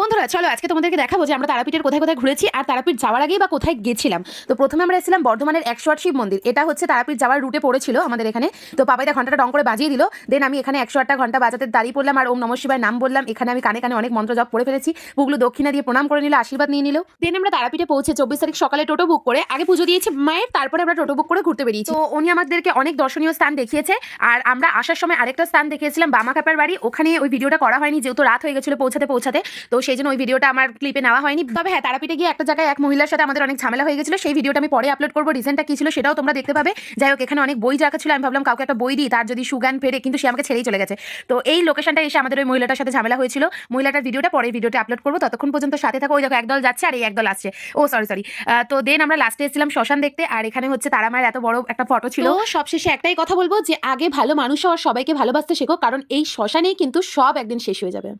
বন্ধুরা, চলো আজকে তোমাদেরকে দেখাবো যে আমরা তারাপীঠের কোথায় কোথায় ঘুরেছি আর তারাপীঠ যাওয়ার আগেই বা কোথায় গেছিলাম। তো প্রথমে আমরা এসেছিলাম বর্ধমানের একশো আট শিব মন্দির। এটা হচ্ছে তারাপীঠ যাওয়ার রুটে পড়েছিল আমাদের এখানে। তো পাপাইদা ঘন্টাটা ডং করে বাজিয়ে দিল। দেন আমি এখানে একশো আটটা ঘণ্টা বাজাতে দাঁড়িয়ে পড়লাম আর ওম নম শিবায় নাম বললাম। এখানে আমি কানে কানে অনেক মন্ত্র জপ পড়ে ফেলেছি। পুগুলো দক্ষিণা দিয়ে প্রণাম করে নিল, আশীর্বাদ নিয়ে নিল। দেন আমরা তারাপীঠে পৌঁছে চব্বিশ তারিখ সকালে টোটো বুক করে আগে পুজো দিয়েছি মায়ের, তারপরে আমরা টোটো বুক করে ঘুরতে বেরিয়েছি। তো উনি আমাদেরকে অনেক দর্শনীয় স্থান দেখিয়েছে। আর আমরা আসার সময় আরেকটা স্থান দেখিয়েছিলাম বামা কাপার বাড়ি। ওখানে ওই ভিডিওটা করা হয়নি, যেহেতু রাত হয়ে গেছিল পৌঁছাতে পৌঁছাতে। তো সেই জন্য ওই ভিডিওটা আমার ক্লিপে নেওয়া হয়নি। তবে হ্যাঁ তারাপীঠে গিয়ে একটা জায়গায় এক মহিলার সাথে আমাদের অনেক ঝামেলা হয়ে গেছিল। সেই ভিডিওটা আমি পরে আপলোড করব। রিসেন্টটা কি ছিল সেটাও তোমরা দেখতে পাবে। যাই হোক, এখানে অনেক বই রাখা ছিল। আমি ভাবলাম কাউকে একটা বই দিই, তার যদি সুগান ফেরে, কিন্তু সে আমাকে ছেড়েই চলে গেছে। তো এই লোকেশনটা এসে আমাদের ওই মহিলাটার সাথে ঝামেলা হয়েছিল। মহিলাটার ভিডিওটা পরে ভিডিওটা আপলোড করব। ততক্ষণ পর্যন্ত সাথে থাকো। ওই দেখো, একদল যাচ্ছে আর এই একদল আসছে। ও সরি সরি তো দেন আমরা লাস্টে এসেছিলাম শ্মশান দেখতে। আর এখানে হচ্ছে তারা মায়ের এত বড় একটা ফটো ছিল। সবশেষে একটাই কথা বলব যে, আগে ভালো মানুষ হওয়ার সবাইকে ভালোবাসতে শেখো। কারণ এই শ্মশানেই কিন্তু সব একদিন শেষ হয়ে যাবে।